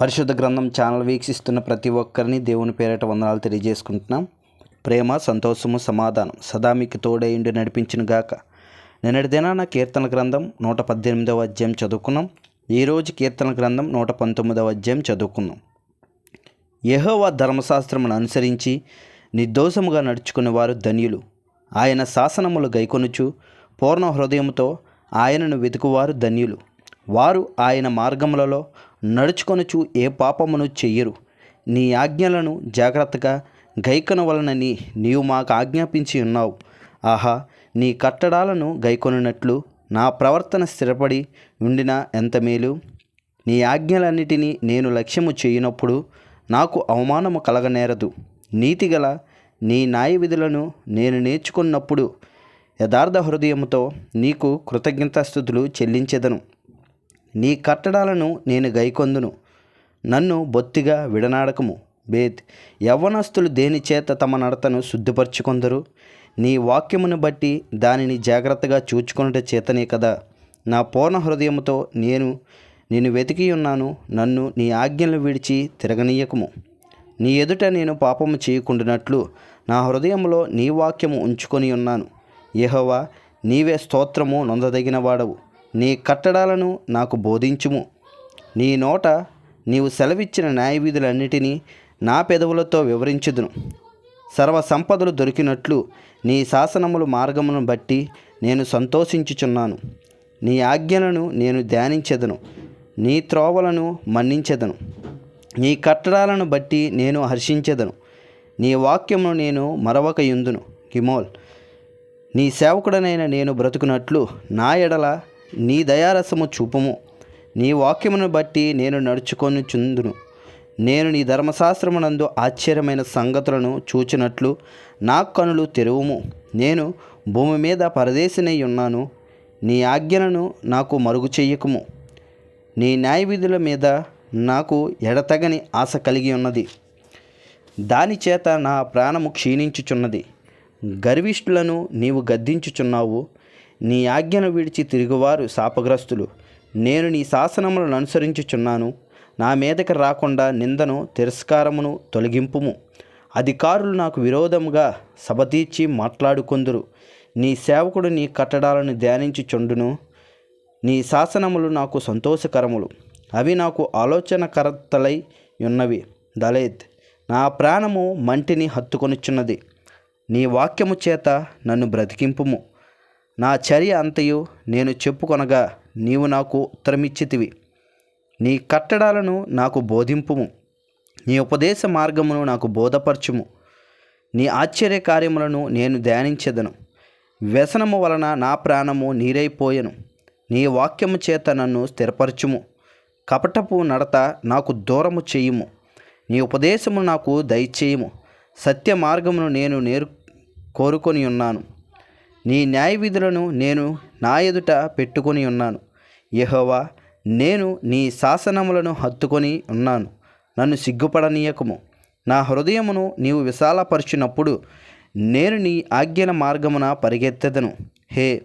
పరిశుద్ధ గ్రంథం ఛానల్ వీక్షిస్తున్న ప్రతి ఒక్కరిని దేవుని పేరిట వందనాలు తెలియజేసుకుంటున్నాం. ప్రేమ సంతోషము సమాధానం సదా మీకు తోడైండి నడిపించిన గాక. నిన్నటి దినాన కీర్తన గ్రంథం నూట పద్దెనిమిదవ అధ్యాయం చదువుకున్నాం. ఈరోజు కీర్తన గ్రంథం నూట పంతొమ్మిదవ అధ్యాయం చదువుకున్నాం. యహోవ ధర్మశాస్త్రమును అనుసరించి నిర్దోషముగా నడుచుకునే వారు ధన్యులు. ఆయన శాసనములు గైకొనుచు పూర్ణ హృదయముతో ఆయనను వెతుకువారు ధన్యులు. వారు ఆయన మార్గములలో నడుచుకొనుచు ఏ పాపమును చెయ్యరు. నీ ఆజ్ఞలను జాగ్రత్తగా గైకొన వలనని నీవు మాకు ఆజ్ఞాపించి ఉన్నావు. ఆహా నీ కట్టడాలను గైకొనినట్లు నా ప్రవర్తన స్థిరపడి ఉండిన ఎంత మేలు? నీ ఆజ్ఞలన్నిటినీ నేను లక్ష్యము చేయనప్పుడు నాకు అవమానము కలగనేరదు. నీతిగల నీ న్యాయ విధులను నేను నేర్చుకున్నప్పుడు యథార్థ హృదయముతో నీకు కృతజ్ఞతాస్థుతులు చెల్లించెదను. నీ కట్టడాలను నేను గైకొందును. నన్ను బొత్తిగా విడనాడకము. బేత్ యవ్వనస్తులు దేని చేత తమ నడతను శుద్ధిపరచుకొందరు? నీ వాక్యమును బట్టి దానిని జాగ్రత్తగా చూచుకొనుట చేతనే కదా. నా పూర్ణ హృదయముతో నేను నేను వెతికి ఉన్నాను. నన్ను నీ ఆజ్ఞలు విడిచి తిరగనీయకము. నీ ఎదుట నేను పాపము చేయకుండానట్లు నా హృదయంలో నీ వాక్యము ఉంచుకొని ఉన్నాను. యహోవా నీవే స్తోత్రము నొందదగిన వాడవు నీ కట్టడాలను నాకు బోధించుము. నీ నోట నీవు సెలవిచ్చిన న్యాయవిధులన్నిటినీ నా పెదవులతో వివరించుదును. సర్వ సంపదలు దొరికినట్లు నీ శాసనములు మార్గమును బట్టి నేను సంతోషించుచున్నాను. నీ ఆజ్ఞలను నేను ధ్యానించెదను. నీ త్రోవలను మన్నించెదను. నీ కట్టడాలను బట్టి నేను హర్షించెదను. నీ వాక్యమును నేను మరొక యుందును కిమోల్ నీ సేవకుడనైన నేను బ్రతుకున్నట్లు నా ఎడల నీ దయారసము చూపుము. నీ వాక్యమును బట్టి నేను నడుచుకొని చుందును. నేను నీ ధర్మశాస్త్రమునందు ఆశ్చర్యమైన సంగతులను చూచినట్లు నా కనులు తెరువుము. నేను భూమి మీద పరదేశినై ఉన్నాను. నీ ఆజ్ఞలను నాకు మరుగు చెయ్యకుము నీ న్యాయవిధుల మీద నాకు ఎడతగని ఆశ కలిగి ఉన్నది. దాని చేత నా ప్రాణము క్షీణించుచున్నది. గర్విష్ఠులను నీవు గద్దించుచున్నావు. నీ ఆజ్ఞను విడిచి తిరుగువారు శాపగ్రస్తులు. నేను నీ శాసనములను అనుసరించుచున్నాను. నా మీదకి రాకుండా నిందను తిరస్కారమును తొలగింపుము. అధికారులు నాకు విరోధముగా సభతీర్చి మాట్లాడుకొందురు. నీ సేవకుడు నీ కట్టడాలను ధ్యానించుచుండును. నీ శాసనములు నాకు సంతోషకరములు. అవి నాకు ఆలోచనకర్తలై ఉన్నవి. దళేత్ నా ప్రాణము మంటిని హత్తుకొనుచున్నది. నీ వాక్యము చేత నన్ను బ్రతికింపుము. నా చర్య అంతయు నేను చెప్పుకొనగా నీవు నాకు ఉత్తరమిచ్చితివి. నీ కట్టడాలను నాకు బోధింపుము. నీ ఉపదేశ మార్గమును నాకు బోధపరచుము. నీ ఆశ్చర్య కార్యములను నేను ధ్యానించెదను. వ్యసనము వలన నా ప్రాణము నీరైపోయెను. నీ వాక్యము చేత నన్ను స్థిరపరచుము. కపటపు నడత నాకు దూరము చేయుము. నీ ఉపదేశము నాకు దయచేయము. సత్య మార్గమును నేను నేరు కోరుకొని ఉన్నాను నీ న్యాయ విధులను నేను నా ఎదుట పెట్టుకొని ఉన్నాను. యహోవా నేను నీ శాసనములను హత్తుకొని ఉన్నాను. నన్ను సిగ్గుపడనీయకము. నా హృదయమును నీవు విశాలపరిచినప్పుడు నేను నీ ఆజ్ఞల మార్గమున పరిగెత్తెదను. హే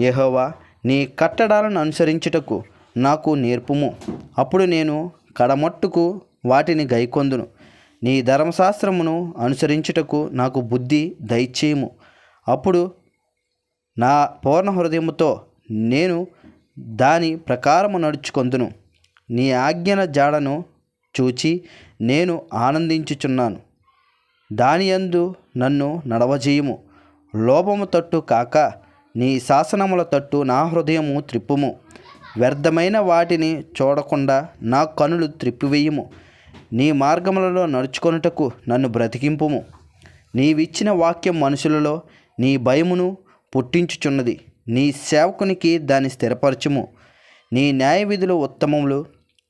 యహోవా నీ కట్టడాలను అనుసరించుటకు నాకు నేర్పుము. అప్పుడు నేను కడమట్టుకు వాటిని గైకొందును. నీ ధర్మశాస్త్రమును అనుసరించుటకు నాకు బుద్ధి దయచేయము. అప్పుడు నా పూర్ణ హృదయముతో నేను దాని ప్రకారము నడుచుకొందును. నీ ఆజ్ఞల జాడను చూచి నేను ఆనందించుచున్నాను. దాని యందు నన్ను నడవజేయము. లోపము తట్టు కాక నీ శాసనముల తట్టు నా హృదయము త్రిప్పుము. వ్యర్థమైన వాటిని చూడకుండా నా కనులు త్రిప్పివేయము. నీ మార్గములలో నడుచుకొనుటకు నన్ను బ్రతికింపుము. నీవిచ్చిన వాక్యం మనుషులలో నీ భయమును పుట్టించుచున్నది. నీ సేవకునికి దాని స్థిరపరచుము. నీ న్యాయ విధులు ఉత్తమములు.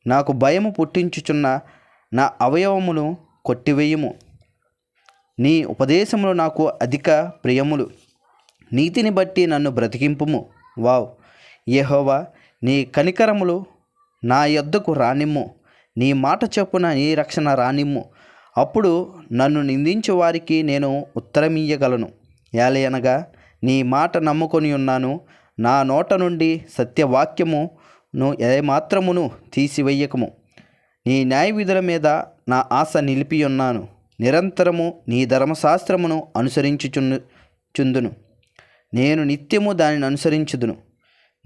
నాకు భయము పుట్టించుచున్న నా అవయవమును కొట్టివేయము. నీ ఉపదేశములు నాకు అధిక ప్రియములు. నీతిని బట్టి నన్ను బ్రతికింపుము. వావ్! యహోవా నీ కనికరములు నా యొద్దకు రానిమ్ము. నీ మాట చొప్పున నీ రక్షణ రానిమ్ము. అప్పుడు నన్ను నిందించే వారికి నేను ఉత్తరమియ్యగలను. ఏలయనగా నీ మాట నమ్ముకొని ఉన్నాను. నా నోట నుండి సత్యవాక్యమును ఏమాత్రమును తీసివేయకము. నీ న్యాయ విధుల మీద నా ఆశ నిలిపి ఉన్నాను నిరంతరము నీ ధర్మశాస్త్రమును అనుసరించుచును చుందును. నేను నిత్యము దానిని అనుసరించుదును.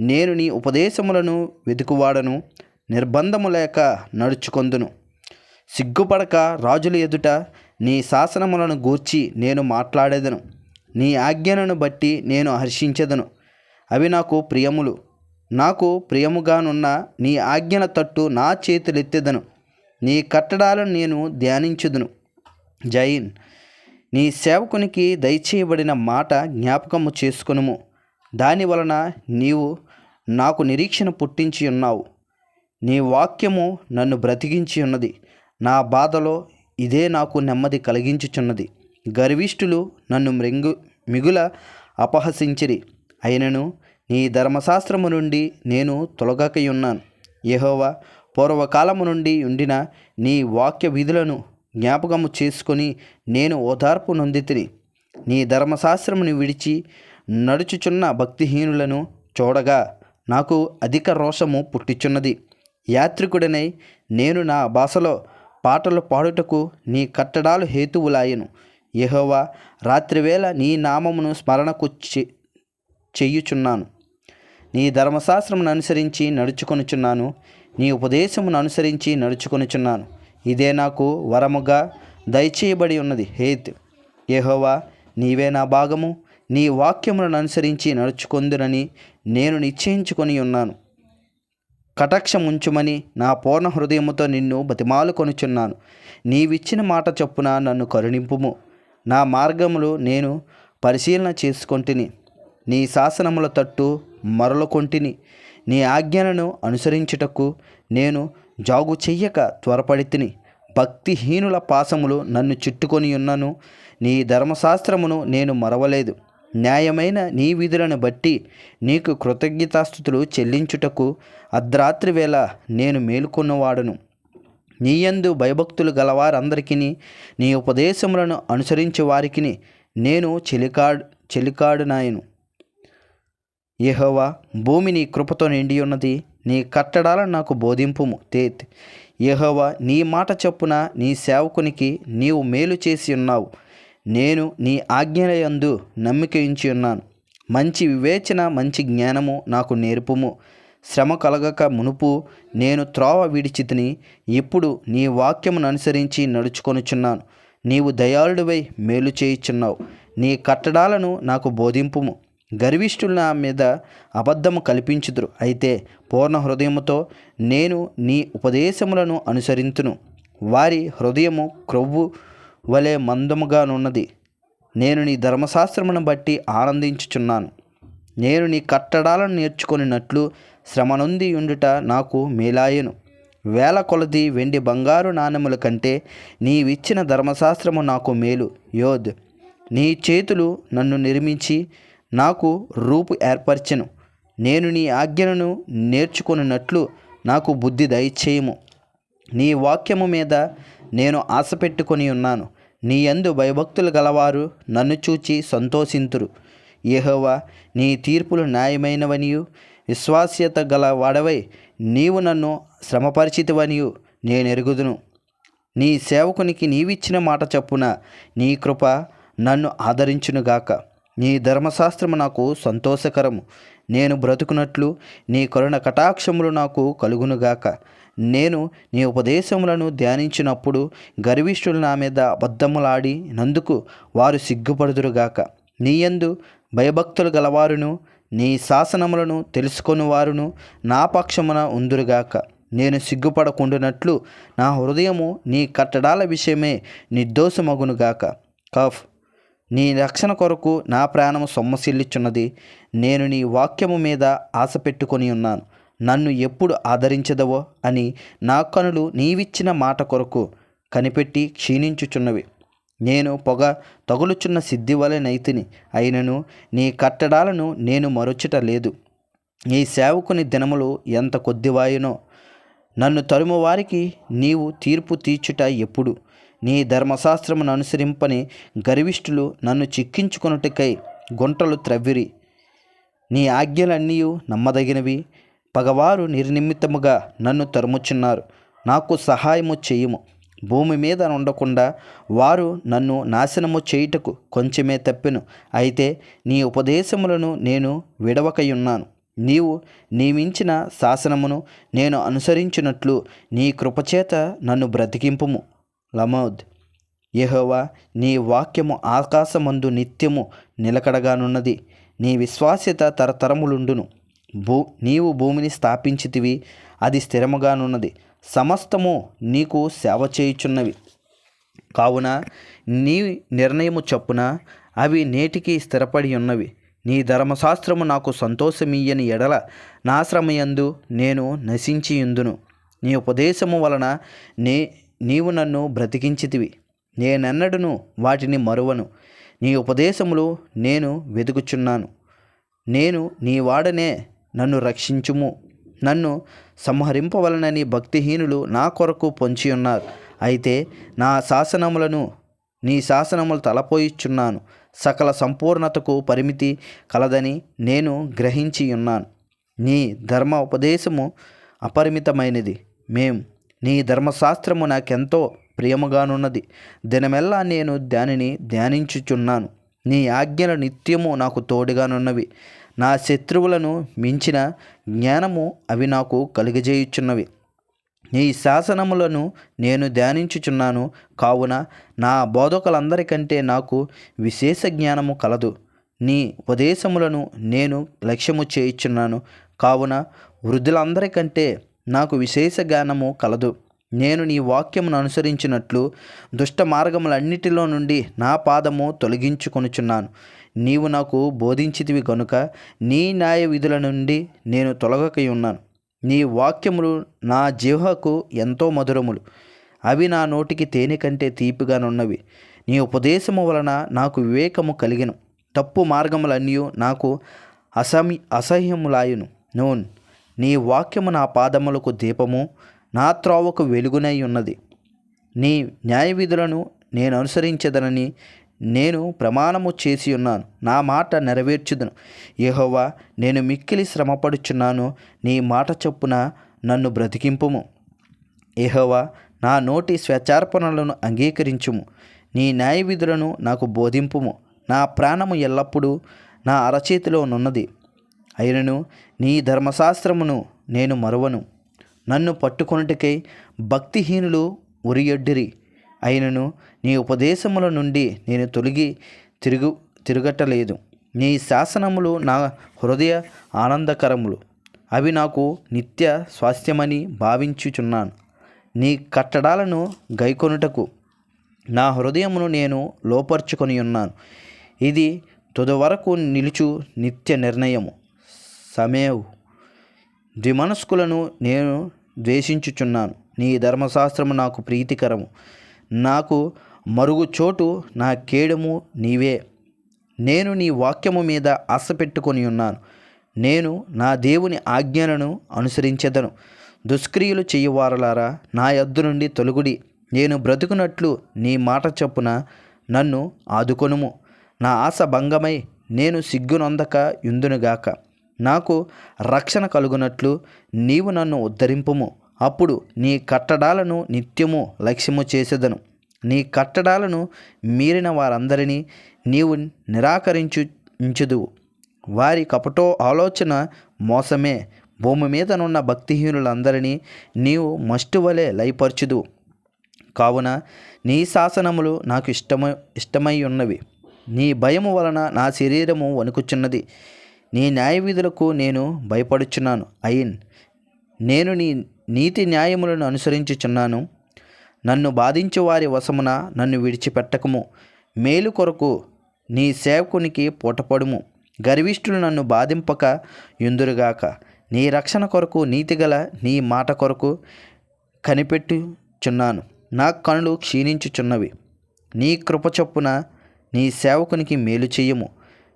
నేను నీ ఉపదేశములను వెతుకువాడను. నిర్బంధము లేక నడుచుకొందును. సిగ్గుపడక రాజుల ఎదుట నీ శాసనములను గూర్చి నేను మాట్లాడేదను. నీ ఆజ్ఞలను బట్టి నేను హర్షించెదను. అవి నాకు ప్రియములు. నాకు ప్రియముగానున్న నీ ఆజ్ఞల తట్టు నా చేతులెత్తెదను. నీ కట్టడాలను నేను ధ్యానించుదును. జైన్ నీ సేవకునికి దయచేయబడిన మాట జ్ఞాపకము చేసుకునుము. దాని వలన నీవు నాకు నిరీక్షణ పుట్టించి ఉన్నావు. నీ వాక్యము నన్ను బ్రతికించి ఉన్నది. నా బాధలో ఇదే నాకు నెమ్మది కలిగించుచున్నది. గర్విష్ఠులు నన్ను మృంగు మిగుల అపహసించిరి. అయినను నీ ధర్మశాస్త్రము నుండి నేను తొలగకయున్నాను. యహోవా పూర్వకాలము నుండి ఉండిన నీ వాక్య విధులను జ్ఞాపకము చేసుకొని నేను ఓదార్పు నొందితిని. నీ ధర్మశాస్త్రమును విడిచి నడుచుచున్న భక్తిహీనులను చూడగా నాకు అధిక రోషము పుట్టిచున్నది. యాత్రికుడనై నేను నా భాషలో పాటలు పాడుటకు నీ కట్టడాలు హేతువులాయను. యహోవా రాత్రివేళ నీ నామమును స్మరణకు చె చెయ్యుచున్నాను నీ ధర్మశాస్త్రమును అనుసరించి నడుచుకొనుచున్నాను. నీ ఉపదేశమును అనుసరించి నడుచుకొనుచున్నాను. ఇదే నాకు వరముగా దయచేయబడి ఉన్నది. హేత్ యహోవా నీవే నా భాగము. నీ వాక్యములను అనుసరించి నడుచుకొందునని నేను నిశ్చయించుకొని ఉన్నాను. కటాక్షముంచుమని నా పూర్ణ హృదయముతో నిన్ను బతిమాలు కొనుచున్నాను. నీవిచ్చిన మాట చొప్పున నన్ను కరుణింపుము. నా మార్గములు నేను పరిశీలన చేసుకొంటిని. నీ శాసనముల తట్టు మరలుకొంటిని. నీ ఆజ్ఞలను అనుసరించుటకు నేను జాగు చెయ్యక త్వరపడితిని. భక్తిహీనుల పాసములు నన్ను చుట్టుకొని ఉన్నను. నీ ధర్మశాస్త్రమును నేను మరవలేదు. న్యాయమైన నీ విధులను బట్టి నీకు కృతజ్ఞతాస్థుతులు చెల్లించుటకు అర్ధరాత్రి వేళ నేను మేలుకొన్నవాడను. నీయందు భయభక్తులు గలవారందరికీ నీ ఉపదేశములను అనుసరించే వారికి నేను చెలికాడు చెలికాడు నాయను భూమి నీ కృపతో నిండి ఉన్నది నీ కట్టడాలను నాకు బోధింపుము. తేత్ యహోవా నీ మాట చొప్పున నీ సేవకునికి నీవు మేలు చేసి ఉన్నావు. నేను నీ ఆజ్ఞలయందు నమ్మికయించి ఉన్నాను. మంచి వివేచన మంచి జ్ఞానము నాకు నేర్పుము. శ్రమ కలగక మునుపు నేను త్రోవ విడిచితిని ఇప్పుడు నీ వాక్యమును అనుసరించి నడుచుకొనుచున్నాను. నీవు దయాళుడివై మేలు చేయుచున్నావు. నీ కట్టడాలను నాకు బోధింపుము. గర్విష్ఠుల నా మీద అబద్ధము కల్పించుదురు. అయితే పూర్ణ హృదయముతో నేను నీ ఉపదేశములను అనుసరింతును. వారి హృదయము క్రొవ్వు వలె మందముగానున్నది. నేను నీ ధర్మశాస్త్రమును బట్టి ఆనందించుచున్నాను. నేను నీ కట్టడాలను నేర్చుకొనినట్లు శ్రమనొంది ఉండుట నాకు మేలాయను. వేల కొలది వెండి బంగారు నాణెముల కంటే నీవిచ్చిన ధర్మశాస్త్రము నాకు మేలు. యోధ్ నీ చేతులు నన్ను నిర్మించి నాకు రూపు ఏర్పరచెను. నేను నీ ఆజ్ఞలను నేర్చుకున్నట్లు నాకు బుద్ధి దయచేయము. నీ వాక్యము మీద నేను ఆశ పెట్టుకొని ఉన్నాను. నీ యందు భయభక్తులు గలవారు నన్ను చూచి సంతోషింతురు. యెహోవా నీ తీర్పులు న్యాయమైనవనియు. విశ్వాస్యత గల వాడవై నీవు నన్ను శ్రమపరిచితివనియు నేను ఎరుగుదును నీ సేవకునికి నీవిచ్చిన మాట చప్పున నీ కృప నన్ను ఆదరించునుగాక. నీ ధర్మశాస్త్రము నాకు సంతోషకరము. నేను బ్రతుకున్నట్లు నీ కరుణ కటాక్షములు నాకు కలుగునుగాక. నేను నీ ఉపదేశములను ధ్యానించినప్పుడు గర్విష్ఠులు నా మీద అబద్ధములాడి నందుకు వారు సిగ్గుపడుదురుగాక. నీయందు భయభక్తులు గలవారును నీ శాసనములను తెలుసుకొని వారును నా పక్షమున ఉందురుగాక. నేను సిగ్గుపడకుండునట్లు నా హృదయము నీ కట్టడాల విషయమే నిర్దోషమగునుగాక. కఫ్. నీ రక్షణ కొరకు నా ప్రాణము సొమ్మసిల్లిచున్నది. నేను నీ వాక్యము మీద ఆశ పెట్టుకొని ఉన్నాను. నన్ను ఎప్పుడు ఆదరించదవో అని నా కనులు నీవిచ్చిన మాట కొరకు కనిపెట్టి క్షీణించుచున్నవి. నేను పొగ తగులుచున్న సిద్ధివలె నైతిని. అయినను నీ కట్టడాలను నేను మరొచ్చుట లేదు. నీ సేవకుని దినములు ఎంత కొద్దివాయునో. నన్ను తరుము వారికి నీవు తీర్పు తీర్చుట ఎప్పుడు. నీ ధర్మశాస్త్రమును అనుసరింపని గర్విష్ఠులు నన్ను చిక్కించుకొనుటకై గుంటలు త్రవ్విరి. నీ ఆజ్ఞలన్నీ నమ్మదగినవి. పగవారు నిర్నిమిత్తముగా నన్ను తరుముచున్నారు. నాకు సహాయము చేయుము. భూమి మీద ఉండకుండా వారు నన్ను నాశనము చేయుటకు కొంచెమే తప్పెను. అయితే నీ ఉపదేశములను నేను విడవకయున్నాను. నీవు నియమించిన శాసనమును నేను అనుసరించినట్లు నీ కృపచేత నన్ను బ్రతికింపుము. లమోద్. యెహోవా నీ వాక్యము ఆకాశమందు నిత్యము నిలకడగానున్నది. నీ విశ్వాస్యత తరతరములుండును. భూ నీవు భూమిని స్థాపించితివి అది స్థిరముగానున్నది. సమస్తము నీకు సేవ చేయుచున్నవి. కావున నీ నిర్ణయము చొప్పున అవి నేటికి స్థిరపడి ఉన్నవి. నీ ధర్మశాస్త్రము నాకు సంతోషమీయని ఎడల నా శ్రమయందు నేను నశించియుందును. నీ ఉపదేశము వలన నే నీవు నన్ను బ్రతికించితివి. నేనెన్నడను వాటిని మరువను. నీ ఉపదేశములు నేను వెతుకుచున్నాను నేను నీ వాడనే నన్ను రక్షించుము. నన్ను సంహరింపవలనని భక్తిహీనులు నా కొరకు పొంచి ఉన్నారు. అయితే నా శాసనములను నీ శాసనములు తలపోయిచున్నాను. సకల సంపూర్ణతకు పరిమితి కలదని నేను గ్రహించి ఉన్నాను. నీ ధర్మ ఉపదేశము అపరిమితమైనది. మేం నీ ధర్మశాస్త్రము నాకెంతో ప్రియముగానున్నది. దినమెల్లా నేను దానిని ధ్యానించుచున్నాను. నీ ఆజ్ఞలు నిత్యము నాకు తోడుగానున్నవి. నా శత్రువులను మించిన జ్ఞానము అవి నాకు కలుగజేయుచున్నవి. నీ శాసనములను నేను ధ్యానించుచున్నాను. కావున నా బోధకులందరికంటే నాకు విశేష జ్ఞానము కలదు. నీ ఉపదేశములను నేను లక్ష్యము చేయుచున్నాను. కావున వృద్ధులందరికంటే నాకు విశేష జ్ఞానము కలదు. నేను నీ వాక్యమును అనుసరించినట్లు దుష్ట మార్గములన్నిటిలో నుండి నా పాదము తొలగించుకొనుచున్నాను. నీవు నాకు బోధించితివి గనుక నీ న్యాయ విధుల నుండి నేను తొలగకై ఉన్నాను నీ వాక్యములు నా జీవకు ఎంతో మధురములు. అవి నా నోటికి తేనె కంటే తీపిగానున్నవి నీ ఉపదేశము వలన నాకు వివేకము కలిగిన. తప్పు మార్గములన్నీ నాకు అసమి అసహ్యములాయును. నూన్ నీ వాక్యము నా పాదములకు దీపము నా త్రోవకు వెలుగునై ఉన్నది. నీ న్యాయ విధులను నేను అనుసరించదనని నేను ప్రమాణము చేసి ఉన్నాను. నా మాట నెరవేర్చుదును. యహోవా నేను మిక్కిలి శ్రమపడుచున్నాను. నీ మాట చొప్పున నన్ను బ్రతికింపుము. యహోవా నా నోటి స్వచ్చార్పణలను అంగీకరించుము. నీ న్యాయవిధులను నాకు బోధింపుము. నా ప్రాణము ఎల్లప్పుడూ నా అరచేతిలో నున్నది. అయినను నీ ధర్మశాస్త్రమును నేను మరువను. నన్ను పట్టుకొనుటకై భక్తిహీనులు ఉరియొడ్డిరి అయినను నీ ఉపదేశముల నుండి నేను తొలగి తిరుగు తిరగటలేదు నీ శాసనములు నా హృదయ ఆనందకరములు. అవి నాకు నిత్య స్వాస్థ్యమని భావించుచున్నాను. నీ కట్టడాలను గైకొనుటకు నా హృదయమును నేను లోపరుచుకొని ఉన్నాను ఇది తుది వరకు నిలుచు నిత్య నిర్ణయము. సమేవు. ద్విమనస్కులను నేను ద్వేషించుచున్నాను. నీ ధర్మశాస్త్రము నాకు ప్రీతికరము. నాకు మరుగు చోటు నా కేడము నీవే. నేను నీ వాక్యము మీద ఆశ పెట్టుకొని ఉన్నాను. నేను నా దేవుని ఆజ్ఞలను అనుసరించెదను. దుష్క్రియలు చేయువారలారా నా యద్దు నుండి తొలుగుడి. నేను బ్రతుకున్నట్లు నీ మాట చొప్పున నన్ను ఆదుకొనుము. నా ఆశ భంగమై నేను సిగ్గునొందక యుందునుగాక. నాకు రక్షణ కలుగునట్లు నీవు నన్ను ఉద్ధరింపుము. అప్పుడు నీ కట్టడాలను నిత్యము లక్ష్యము చేసేదను. నీ కట్టడాలను మీరిన వారందరినీ నీవు నిరాకరించు ఉంచుదువు వారి కపటో ఆలోచన మోసమే. భూమి మీదనున్న భక్తిహీనులందరినీ నీవు మస్టు వలె లయపరచుదు కావున నీ శాసనములు నాకు ఇష్టమై ఇష్టమై ఉన్నవి నీ భయము వలన నా శరీరము వణుకుచున్నది. నీ న్యాయ విధులకు నేను భయపడుచున్నాను. అయిన్ నేను నీ నీతి న్యాయములను అనుసరించుచున్నాను. నన్ను బాధించు వారి వశమున నన్ను విడిచిపెట్టకము. మేలు కొరకు నీ సేవకునికి పూటపడుము. గర్విష్ఠులు నన్ను బాధింపక ఎందురుగాక నీ రక్షణ కొరకు నీతిగల నీ మాట కొరకు కనిపెట్టుచున్నాను. నా కనులు క్షీణించుచున్నవి. నీ కృప చొప్పున నీ సేవకునికి మేలు చేయము.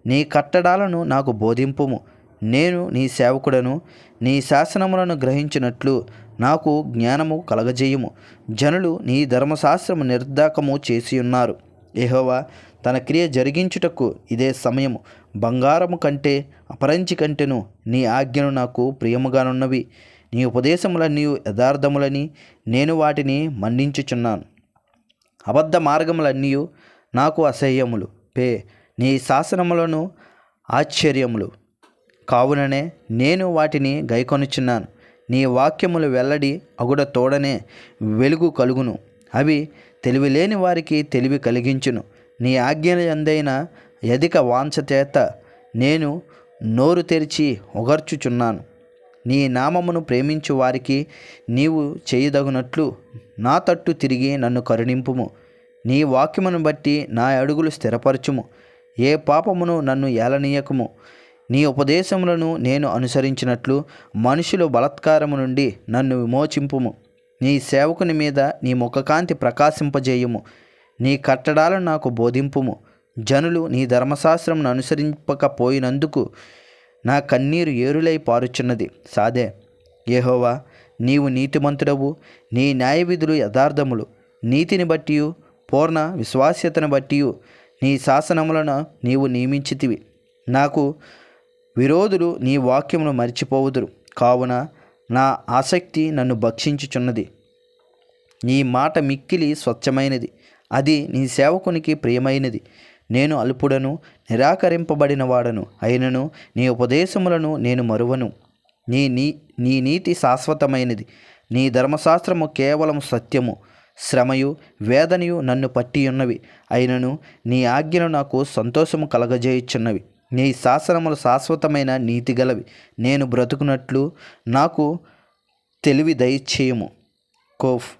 నీ కట్టడాలను నాకు బోధింపుము. నేను నీ సేవకుడను నీ శాసనములను గ్రహించినట్లు నాకు జ్ఞానము కలగజేయము. జనులు నీ ధర్మశాస్త్రము నిర్దాకము చేసి ఉన్నారు ఎహోవా తన క్రియ జరిగించుటకు ఇదే సమయము. బంగారము కంటే అపరంచి కంటేను నీ ఆజ్ఞలు నాకు ప్రియముగానున్నవి. నీ ఉపదేశములన్నీ యథార్థములని నేను వాటిని మన్నించుచున్నాను. అబద్ధ మార్గములన్నీ నాకు అసహ్యములు. పే నీ శాసనములను ఆశ్చర్యములు. కావుననే నేను వాటిని గైకొనుచున్నాను. నీ వాక్యములు వెల్లడి అగుడ తోడనే వెలుగు కలుగును. అవి తెలివిలేని వారికి తెలివి కలిగించును. నీ ఆజ్ఞల ఎందైన అధిక వాంఛ చేత నేను నోరు తెరిచి ఒగర్చుచున్నాను నీ నామమును ప్రేమించు వారికి నీవు చేయదగునట్లు నా తట్టు తిరిగి నన్ను కరుణింపుము. నీ వాక్యమును బట్టి నా అడుగులు స్థిరపరచుము. ఏ పాపమును నన్ను ఏలనీయకము. నీ ఉపదేశములను నేను అనుసరించినట్లు మనుషుల బలత్కారము నుండి నన్ను విమోచింపుము. నీ సేవకుని మీద నీ ముఖకాంతి ప్రకాశింపజేయుము. నీ కట్టడాలను నాకు బోధింపుము. జనులు నీ ధర్మశాస్త్రమును అనుసరింపకపోయినందుకు నా కన్నీరు ఏరులై పారుచున్నది. సాదే ఏహోవా నీవు నీతిమంతుడవు. నీ న్యాయవిధులు యథార్థములు. నీతిని బట్టి పూర్ణ విశ్వాస్యతను బట్టి నీ శాసనములను నీవు నియమించితివి. నాకు విరోధులు నీ వాక్యమును మర్చిపోవుదురు. కావున నా ఆసక్తి నన్ను భక్షించుచున్నది. నీ మాట మిక్కిలి స్వచ్ఛమైనది. అది నీ సేవకునికి ప్రియమైనది. నేను అల్పుడను నిరాకరింపబడిన వాడను అయినను నీ ఉపదేశములను నేను మరువను. నీ నీ నీ నీతి శాశ్వతమైనది. నీ ధర్మశాస్త్రము కేవలం సత్యము. శ్రమయు వేదనయు నన్ను పట్టియున్నవి. అయినను నీ ఆజ్ఞలు నాకు సంతోషము కలగజేయుచున్నవి. నీ శాసనములు శాశ్వతమైన నీతి గలవి. నేను బ్రతుకున్నట్లు నాకు తెలివి దయచేయము. కోఫ్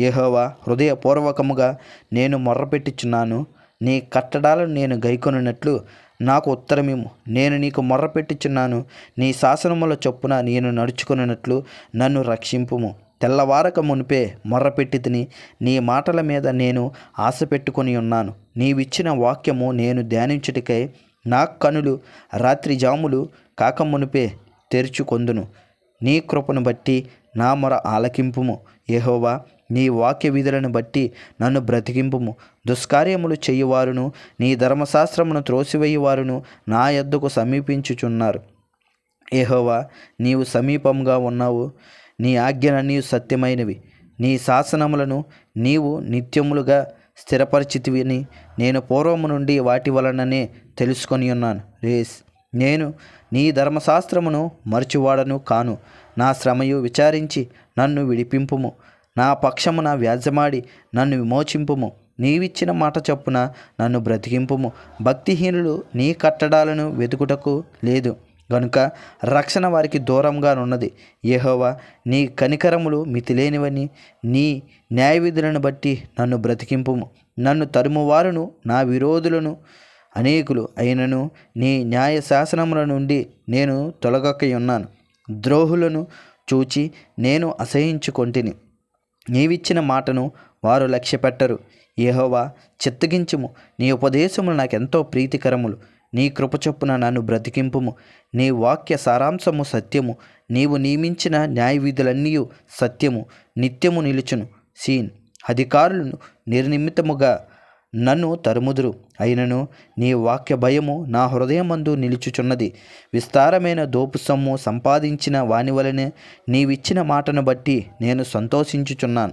యెహోవా హృదయపూర్వకముగా నేను మొర్రపెట్టుచున్నాను. నీ కట్టడాలను నేను గైకొనున్నట్లు నాకు ఉత్తరమేము నేను నీకు మొర్రపెట్టుచున్నాను. నీ శాసనముల చొప్పున నేను నడుచుకున్నట్లు నన్ను రక్షింపుము. తెల్లవారక మునిపే మొర్రపెట్టి తిని నీ మాటల మీద నేను ఆశ పెట్టుకొని ఉన్నాను. నీవిచ్చిన వాక్యము నేను ధ్యానించుటికై నా కనులు రాత్రి జాములు కాకమునిపే తెరుచుకొందును. నీ కృపను బట్టి నా మొర ఆలకింపుము. ఏహోవా నీ వాక్య విధులను బట్టి నన్ను బ్రతికింపుము. దుష్కార్యములు చేయువారును నీ ధర్మశాస్త్రమును త్రోసివేయువారును నా యొద్దకు సమీపించుచున్నారు. ఏహోవా నీవు సమీపంగా ఉన్నావు. నీ ఆజ్ఞలన్నీ సత్యమైనవి. నీ శాసనములను నీవు నిత్యములుగా స్థిరపరిచితివిని నేను పూర్వము నుండి వాటి వలననే తెలుసుకొని ఉన్నాను. రేస్ నేను నీ ధర్మశాస్త్రమును మరచువాడను కాను. నా శ్రమయు విచారించి నన్ను విడిపింపుము. నా పక్షమున వ్యాజ్యమాడి నన్ను విమోచింపుము. నీవిచ్చిన మాట చొప్పున నన్ను బ్రతికింపుము. భక్తిహీనులు నీ కట్టడాలను వెతుకుటకు లేదు. గనుక రక్షణ వారికి దూరంగా ఉన్నది యెహోవా నీ కనికరములు మితిలేనివని నీ న్యాయవిధులను బట్టి నన్ను బ్రతికింపుము. నన్ను తరుమువారును నా విరోధులను అనేకులు అయినను నీ న్యాయ శాసనముల నుండి నేను తొలగక ఉన్నాను ద్రోహులను చూచి నేను అసహించుకొంటిని. నీవిచ్చిన మాటను వారు లక్ష్యపెట్టరు. ఏహోవా చిత్తగించుము. నీ ఉపదేశములు నాకెంతో ప్రీతికరములు. నీ కృపచొప్పున నన్ను బ్రతికింపుము. నీ వాక్య సారాంశము సత్యము. నీవు నియమించిన న్యాయవిధులన్నీ సత్యము. నిత్యము నిలుచును. సీన్. అధికారులను నిర్నిమితముగా నన్ను తరుముదురు. అయినను నీ వాక్య భయము నా హృదయమందు నిలుచుచున్నది. విస్తారమైన దోపు సొమ్ము సంపాదించిన వాని వలనే నీవిచ్చిన మాటను బట్టి నేను సంతోషించుచున్నాను.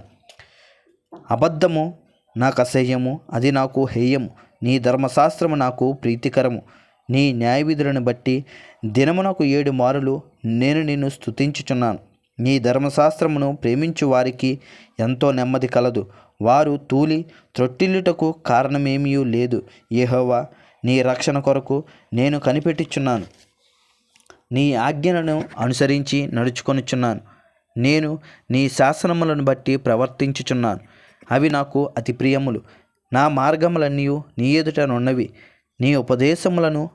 అబద్ధము నాకు అసహ్యము అది నాకు హేయము. నీ ధర్మశాస్త్రము నాకు ప్రీతికరము. నీ న్యాయవిధులను బట్టి దినమునకు ఏడు మారులు నేను నిన్ను స్తుతించుచున్నాను. నీ ధర్మశాస్త్రమును ప్రేమించు వారికి ఎంతో నెమ్మది కలదు. వారు తూలి త్రొట్టిల్లుటకు కారణమేమీ లేదు. యెహోవా నీ రక్షణ కొరకు నేను కనిపెట్టుచున్నాను. నీ ఆజ్ఞలను అనుసరించి నడుచుకొనుచున్నాను. నేను నీ శాసనములను బట్టి ప్రవర్తించుచున్నాను. అవి నాకు అతి ప్రియములు. నా మార్గములన్నీ నీ ఎదుటనున్నవి నీ ఉపదేశములను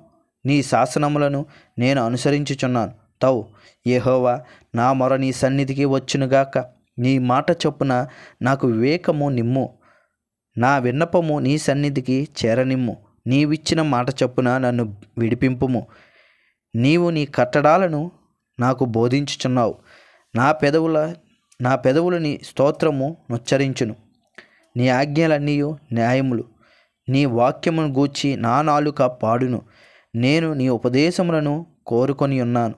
నీ శాసనములను నేను అనుసరించుచున్నాను. తౌ యెహోవా నా మొర నీ సన్నిధికి వచ్చునుగాక. నీ మాట చొప్పున నాకు వివేకము నిమ్ము. నా విన్నపము నీ సన్నిధికి చేరనిమ్ము. నీవిచ్చిన మాట చొప్పున నన్ను విడిపింపుము. నీవు నీ కట్టడాలను నాకు బోధించుచున్నావు. నా పెదవుల నా పెదవులు నీ స్తోత్రము నుచ్చరించును నీ ఆజ్ఞలన్నీ న్యాయములు. నీ వాక్యమును గూర్చి నా నాలుక పాడును. నేను నీ ఉపదేశములను కోరుకొని ఉన్నాను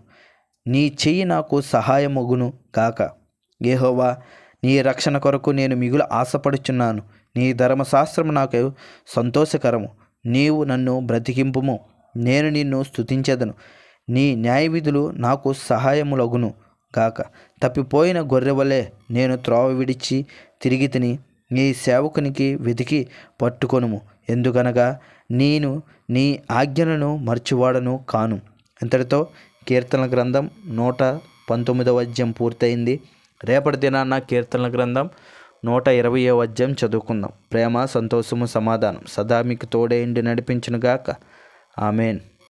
నీ చెయ్యి నాకు సహాయమగును కాక ఏహోవా నీ రక్షణ కొరకు నేను మిగులు ఆశపడుచున్నాను. నీ ధర్మశాస్త్రము నాకు సంతోషకరము. నీవు నన్ను బ్రతికింపుము. నేను నిన్ను స్థుతించదను నీ న్యాయవిధులు నాకు సహాయములగును గాక. తప్పిపోయిన గొర్రెవలే నేను త్రోవ విడిచి తిరిగి తిని నీ సేవకునికి వెతికి పట్టుకొనుము. ఎందుకనగా నేను నీ ఆజ్ఞలను మర్చివాడను కాను. ఇంతటితో కీర్తన గ్రంథం నూట పంతొమ్మిదవ అధ్యాయం పూర్తయింది. రేపటి దినాన్న కీర్తనల గ్రంథం నూట ఇరవయో అధ్యాయం చదువుకుందాం. ప్రేమ సంతోషము సమాధానం. సదా మీకు తోడేండి నడిపించునుగాక. ఆమెన్.